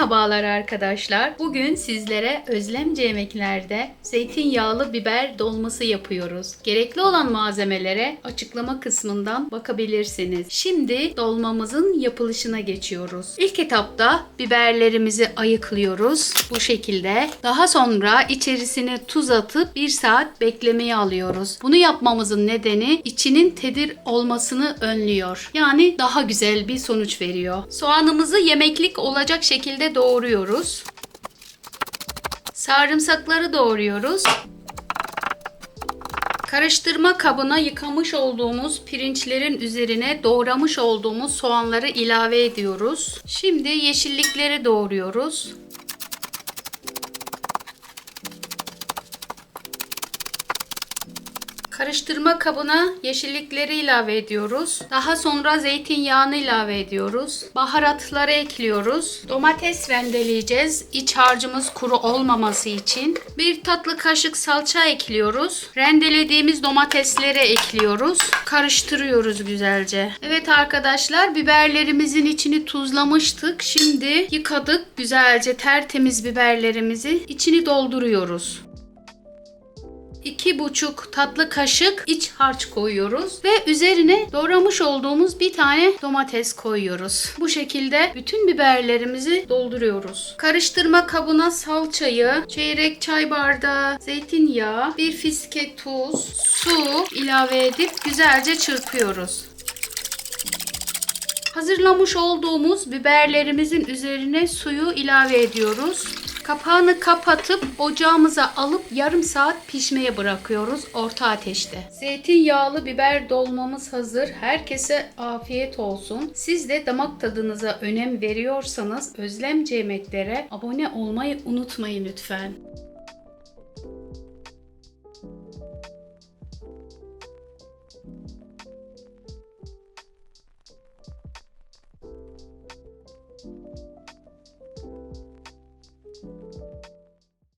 Merhabalar arkadaşlar. Bugün sizlere Özlemci Yemeklerde zeytinyağlı biber dolması yapıyoruz. Gerekli olan malzemelere açıklama kısmından bakabilirsiniz. Şimdi dolmamızın yapılışına geçiyoruz. İlk etapta biberlerimizi ayıklıyoruz bu şekilde. Daha sonra içerisine tuz atıp 1 saat beklemeye alıyoruz. Bunu yapmamızın nedeni içinin tedir olmasını önlüyor. Yani daha güzel bir sonuç veriyor. Soğanımızı yemeklik olacak şekilde doğruyoruz. Sarımsakları doğruyoruz. Karıştırma kabına yıkamış olduğumuz pirinçlerin üzerine doğramış olduğumuz soğanları ilave ediyoruz. Şimdi yeşillikleri doğruyoruz. Karıştırma kabına yeşillikleri ilave ediyoruz. Daha sonra zeytinyağını ilave ediyoruz. Baharatları ekliyoruz. Domates rendeleyeceğiz. İç harcımız kuru olmaması için. Bir tatlı kaşık salça ekliyoruz. Rendelediğimiz domatesleri ekliyoruz. Karıştırıyoruz güzelce. Evet arkadaşlar biberlerimizin içini tuzlamıştık. Şimdi yıkadık güzelce tertemiz biberlerimizi içini dolduruyoruz. 2,5 tatlı kaşık iç harç koyuyoruz ve üzerine doğramış olduğumuz bir tane domates koyuyoruz. Bu şekilde bütün biberlerimizi dolduruyoruz. Karıştırma kabına salçayı, çeyrek çay bardağı zeytinyağı, bir fiske tuz, su ilave edip güzelce çırpıyoruz. Hazırlamış olduğumuz biberlerimizin üzerine suyu ilave ediyoruz. Kapağını kapatıp ocağımıza alıp yarım saat pişmeye bırakıyoruz orta ateşte. Zeytinyağlı biber dolmamız hazır. Herkese afiyet olsun. Siz de damak tadınıza önem veriyorsanız Özlemci Yemeklere abone olmayı unutmayın lütfen.